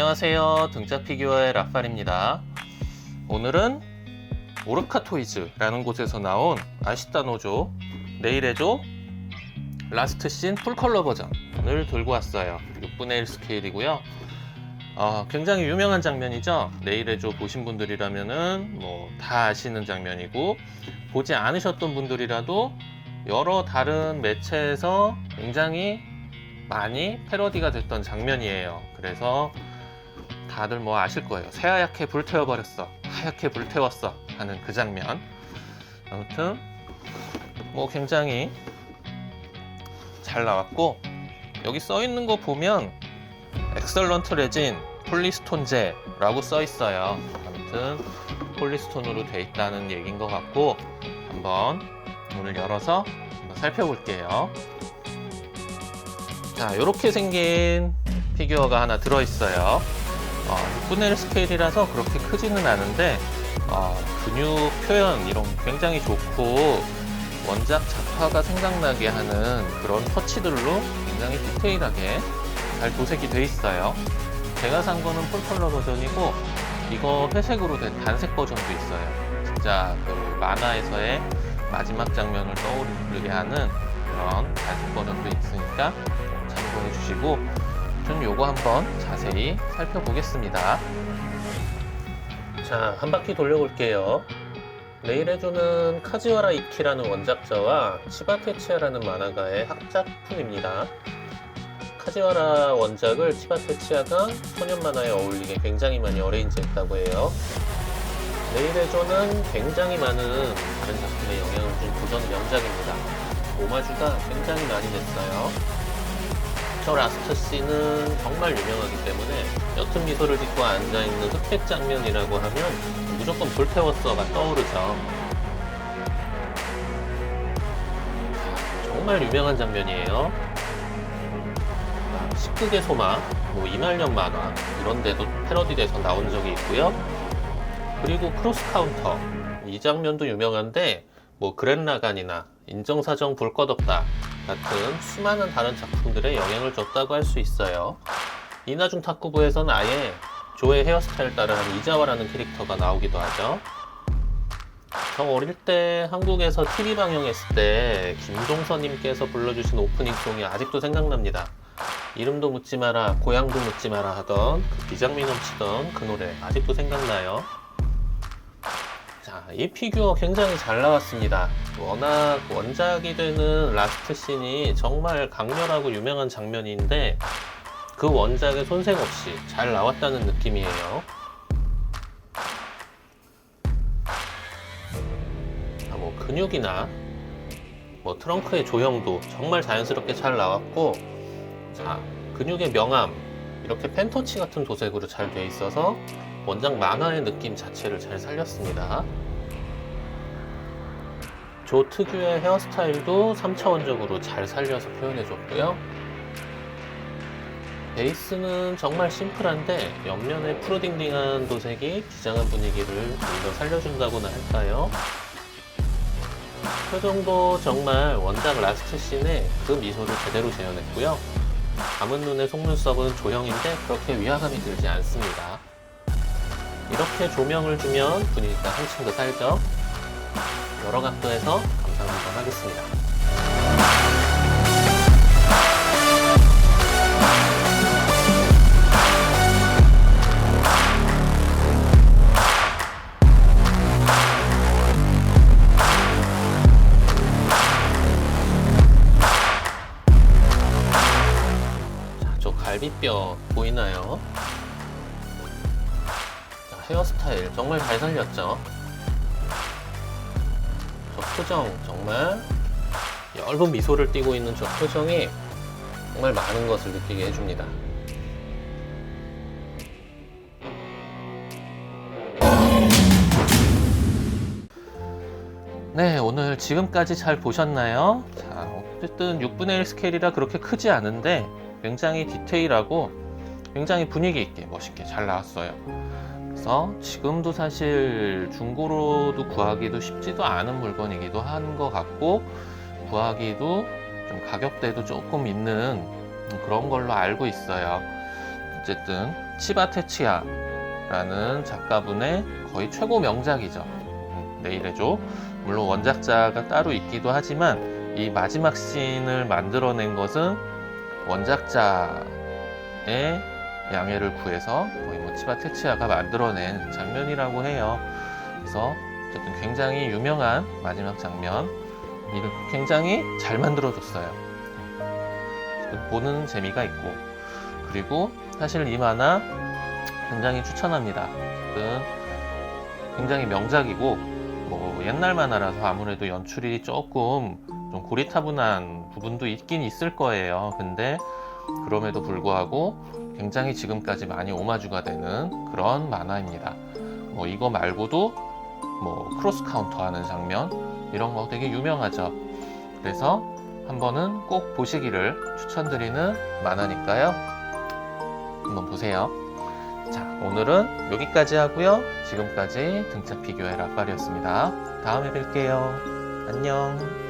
안녕하세요. 등짝 피규어의 라팔입니다. 오늘은 오르카 토이즈라는 곳에서 나온 아시타노조 네일의조 라스트 씬 풀컬러 버전을 들고 왔어요. 6분의 1 스케일이고요. 어, 굉장히 유명한 장면이죠. 네일의조 보신 분들이라면은 뭐 다 아시는 장면이고 보지 않으셨던 분들이라도 여러 다른 매체에서 굉장히 많이 패러디가 됐던 장면이에요. 그래서 다들 뭐 아실 거예요. 새하얗게 불태워버렸어. 하얗게 불태웠어. 하는 그 장면. 아무튼 뭐 굉장히 잘 나왔고 여기 써 있는 거 보면 엑설런트 레진 폴리스톤제라고 써 있어요. 아무튼 폴리스톤으로 돼 있다는 얘기인 것 같고 한번 문을 열어서 한번 살펴볼게요. 자, 이렇게 생긴 피규어가 하나 들어있어요. 어, 6분의 1 스케일이라서 그렇게 크지는 않은데 어, 근육 표현 이런 거 굉장히 좋고 원작 작화가 생각나게 하는 그런 터치들로 굉장히 디테일하게 잘 도색이 돼 있어요. 제가 산 거는 풀컬러 버전이고 이거 회색으로 된 단색 버전도 있어요. 진짜 그 만화에서의 마지막 장면을 떠오르게 하는 그런 단색 버전도 있으니까 참고해 주시고 전 요거 한번 자세히 살펴보겠습니다. 자, 한 바퀴 돌려볼게요. 레이레조는 카지와라 이키라는 원작자와 치바테치아라는 만화가의 합작품입니다. 카지와라 원작을 치바테치아가 소년 만화에 어울리게 굉장히 많이 어레인지했다고 해요. 레이레조는 굉장히 많은 다른 작품에 영향을 준 고전 명작입니다. 오마주가 굉장히 많이 됐어요. 저 라스트 씬은 정말 유명하기 때문에 옅은 미소를 짓고 앉아있는 흑백 장면이라고 하면 무조건 불태웠어가 떠오르죠. 정말 유명한 장면이에요. 식극의 소마, 뭐 이말년 만화 이런 데도 패러디돼서 나온 적이 있고요. 그리고 크로스 카운터 이 장면도 유명한데 뭐 그랜라간이나 인정사정 볼 것 없다 같은 수많은 다른 작품들에 영향을 줬다고 할 수 있어요. 이나중 탁구부에서는 아예 조의 헤어스타일 따라하는 이자와라는 캐릭터가 나오기도 하죠. 저 어릴 때 한국에서 TV 방영했을 때 김종서님께서 불러주신 오프닝 송이 아직도 생각납니다. 이름도 묻지 마라, 고향도 묻지 마라 하던 그 비장미 넘치던 그 노래 아직도 생각나요. 자, 이 피규어 굉장히 잘 나왔습니다. 워낙 원작이 되는 라스트 씬이 정말 강렬하고 유명한 장면인데 그 원작에 손색 없이 잘 나왔다는 느낌이에요. 아, 뭐 근육이나 뭐 트렁크의 조형도 정말 자연스럽게 잘 나왔고 자, 근육의 명암 이렇게 펜터치 같은 도색으로 잘 돼 있어서 원작 만화의 느낌 자체를 잘 살렸습니다. 조 특유의 헤어스타일도 3차원적으로 잘 살려서 표현해줬고요. 베이스는 정말 심플한데 옆면의 푸르딩딩한 도색이 기장한 분위기를 좀더 살려준다고나 할까요? 표정도 정말 원작 라스트 씬에 그 미소를 제대로 재현했고요. 감은 눈의 속눈썹은 조형인데 그렇게 위화감이 들지 않습니다. 이렇게 조명을 주면 분위기가 한층 더 살죠. 여러 각도에서 감상 한번 하겠습니다. 자, 저 갈비뼈 보이나요? 자, 헤어스타일 정말 잘 살렸죠? 저 표정 정말 엷은 미소를 띠고 있는 저 표정이 정말 많은 것을 느끼게 해줍니다. 네, 오늘 지금까지 잘 보셨나요? 자, 어쨌든 6분의 1 스케일이라 그렇게 크지 않은데 굉장히 디테일하고 굉장히 분위기 있게 멋있게 잘 나왔어요. 그래서 지금도 사실 중고로도 구하기도 쉽지도 않은 물건이기도 한 것 같고 구하기도 좀 가격대도 조금 있는 그런 걸로 알고 있어요. 어쨌든 치바 테치야라는 작가분의 거의 최고 명작이죠. 음, 내일의 조. 물론 원작자가 따로 있기도 하지만 이 마지막 씬을 만들어낸 것은 원작자의 양해를 구해서 거의 뭐 치바 테치야가 만들어낸 장면이라고 해요. 그래서 어쨌든 굉장히 유명한 마지막 장면. 이를 굉장히 잘 만들어줬어요. 보는 재미가 있고 그리고 사실 이 만화 굉장히 추천합니다. 굉장히 명작이고 뭐 옛날 만화라서 아무래도 연출이 조금 좀 고리타분한 부분도 있긴 있을 거예요. 근데 그럼에도 불구하고 굉장히 지금까지 많이 오마주가 되는 그런 만화입니다. 뭐 이거 말고도 뭐 크로스 카운터 하는 장면 이런 거 되게 유명하죠. 그래서 한 번은 꼭 보시기를 추천드리는 만화니까요. 한번 보세요. 자, 오늘은 여기까지 하고요. 지금까지 등차 피규어의 라팔이었습니다. 다음에 뵐게요. 안녕.